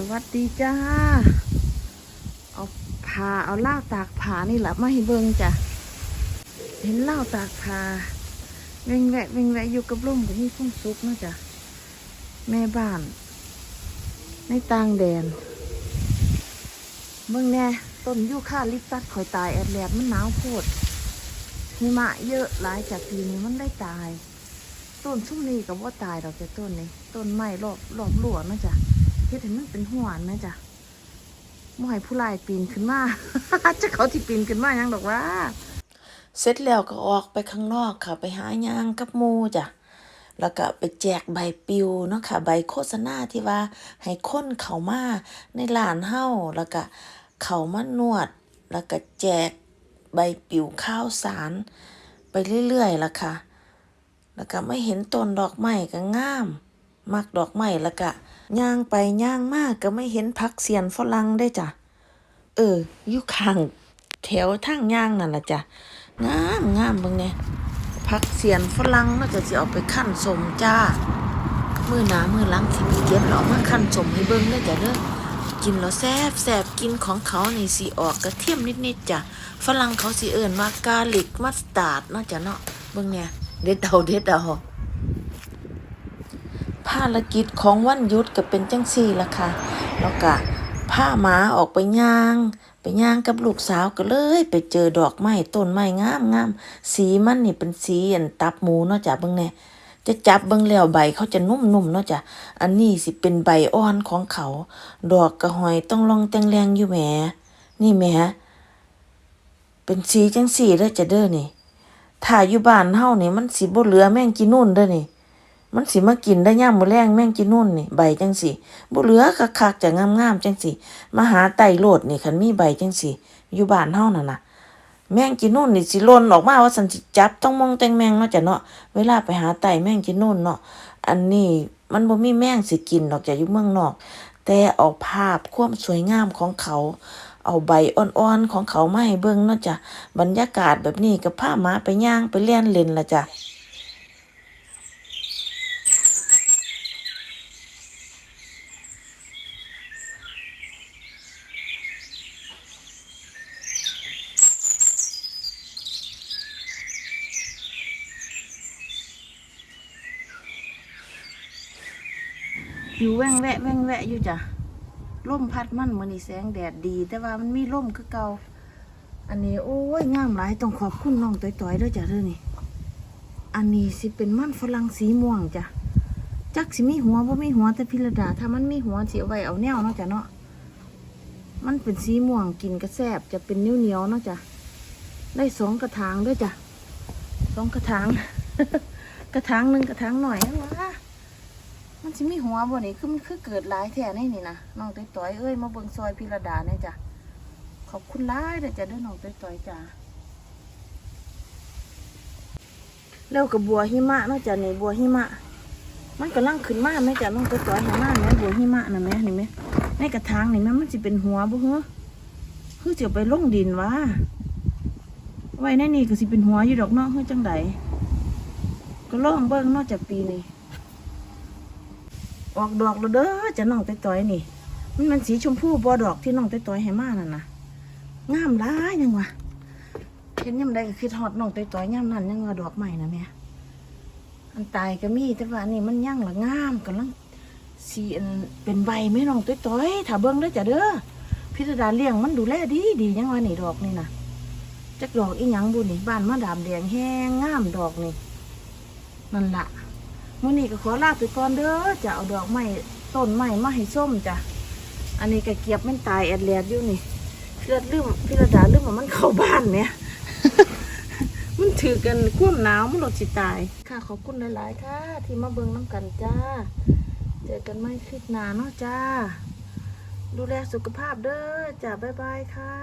สวัสดีจ้า เอาผาเอาเหล้าตากผานี่แหละมาให้เบิ่งจ้ะ เห็นเหล้าตากผาเว่งแวะเว่งแวะอยู่กับร่มกับนี่พุ่งซุกนะจ้ะ แม่บ้าน ในต่างแดนเบิ่งแน่ต้นยูคาลิปตัสข่อยตายแอดแลดมันหนาวโพดหิมะเยอะหลายจากปีนี้มันได้ตาย ต้นชุ่มนี้กับว่าตายดอกแต่ต้นนี้ ต้นไม้รอบรอบหลวนะจ๊ะ เฮ็ดให้มันเป็นหัวนะจ๊ะบ่ให้ผู้ลายปีนขึ้นมา จะเขาที่ปีนขึ้นมายังดอกว่า เสร็จแล้วก็ออกไปข้างนอกค่ะ ไปหายางกับหมูจ้ะแล้วก็ไปแจกใบปิวเนาะค่ะ ใบโฆษณาที่ว่าให้คนเข้ามาในร้านเฮาแล้วก็เข้ามานวด แล้วก็แจกใบปิวข้าวสาร ไปเรื่อยๆล่ะค่ะ แล้วก็ไม่เห็นต้นดอกไม้ก็งาม มักดอกไม้แล้วก็ย่างไปย่างมากก็ไม่เห็นพักเสียนฝรั่งได้จ้ะ เอออยู่ข้างแถวทางย่างนั่นล่ะจ้ะงามงามบิ่งเนี่ยพักเสียนฝรั่งแล้วก็สิเอาไปคั่นสมจ้ามือหนามือลังสิไปเก็บแล้วเอมาคั่นสมให้เบิ่งเด้จ้ะเด้อกินแล้วแซบแซบกินของเขาในสิออกกระเทียมนิดๆจ้ะฝรั่งเขาสิเอิ้นว่ากาลิกมัสตาร์ดเนาะจ้ะเนาะเบิ่งเนี่ยเด็ดเอาเด็ดเอา ภารกิจของวันหยุดก็เป็นจังซี่ล่ะค่ะ แล้วก็พาหมาออกไปย่าง ไปย่างกับลูกสาวก็เลย ไปเจอดอกไม้ต้นไม้งามงามสีมันนี่เป็นสีอันตับหมูเนาะจ้ะเบิ่งแน่จะจับเบิ่งแล้วใบเขาจะนุ่มๆเนาะจ้ะอันนี้สิเป็นใบอ่อนของเขา ดอกกระหอยต้องลองแต่งแรงอยู่แหมนี่แหมเป็นสีจังสีเด้อจ้ะเด้อนี่ถ้าอยู่บ้านเฮานี่มันสิบ่เหลือแม่งกินนุ่นเด้อนี่ มันสิมากินได้ย่ามมือแรงแม่งกินนุ่นนี่ใบจังสิบ่เหลือคักๆจะงามๆจังสิมาหาไต่โลดนี่คันมีใบจังสิอยู่บ้านเฮานั่นน่ะ แม่งกินนุ่นนี่สิล่นออกมาว่าสันสิจับต้องมองแตงแมงเนาะจ้ะเนาะเวลาไปหาไต่แม่งกินนุ่นเนาะอันนี้มันบ่มีแม่งสิกินดอกจ้ะอยู่เมืองนอก แต่เอาภาพความสวยงามของเขา เอาใบอ่อนๆของเขามาให้เบิ่งเนาะจ้ะบรรยากาศแบบนี้ก็พาหมาไปย่างไปเล่นเล่นละจ้ะ อยู่แว่งแวะแว่งแวะอยู่จ้ะร่มพัดมั่นมันนี่แสงแดดดี แต่ว่ามันมีร่มคือเก่าอันนี้โอ้ยงามหลายต้องขอบคุณน้องต้อยๆด้วยจ้ะเด้อนี่อันนี้สิเป็นมั่นฝรั่งสีม่วงจ้ะจักสิมีหัวบ่มีหัวแต่พิรดา ถ้ามันมีหัวสิเอาไว้เอาแนวเนาะจ้ะเนาะมันเป็นสีม่วงกินกระแซบจะเป็นเนียวเนียวๆเนาะจ้ะได้สองกระถางด้วยจ้ะสองกระถาง กระถางหนึ่งกระถางหน่อยนั่นวะ มันสิมีหัวบ่นี่คือมันคือเกิดหลายแท้ในนี่นะน้องต้อยต้อยเอ้ยมาเบิ่งซอยพิรดาเนี่ยจ้ะขอบคุณหลายเด้อจ้ะเด้อน้องต้อยต้อยจ้ะแล้วกับบัวหิมะเนาะจ้ะนี่บัวหิมะ มันกำลังขึ้นมาแม่จ้ะน้องต้อยต้อยเห็นมาแม่บัวหิมะน่ะแม่นี่แม่ในกระถางนี่แม่มันสิเป็นหัวบ่เหรอคือจะเอาไปลงดินวะไว้ในนี่ก็สิเป็นหัวอยู่ดอกเนาะเฮ้ยจังไดก็ล่องเบิ่งนาะจ้ะปีนี้ ออกดอกแล้วเด้อจะน้องต้อยๆนี่ มันมันสีชมพูบอดอกที่น้องต้อยๆให้มานั่นนะงามหลายยังวะเห็นยำใดก็คือทอดน้องต้อยๆยำนั้นยังว่าดอกใหม่นะแม่อันตายก็มีแต่ว่านี่มันยั่งละงามกำลังสีอันเป็นใบไม่น้องต้อยๆถ้าเบิ่งเด้จ้ะเด้อพิธดาเลี้ยงมันดูแลดีดียังว่านี่ดอกนี่นะจักดอกอีหยังบุนี่บ้านมะดามแดงแห้งงามดอกนี่นั่นละ มื่อนี้ก็ขอลาไปก่อนเด้อจะเอาดอกไม้ต้นไม้มาให้ส้มจ้ะอันนี้ก็เกียบมันตายแอดแลดอยู่นี่เลือดลืมพี่ระดาลืมว่ามันเข้าบ้านเนี่ยมันถือกันควมหนาวมันหลดสิตาย ค่ะขอบคุณหลาย ๆ ค่ะ ที่มาเบิ่งน้ำกันจ้า เจอกันไม่คลิปหนาเนาะจ้า ดูแลสุขภาพเด้อจ้า บ๊ายบายค่ะ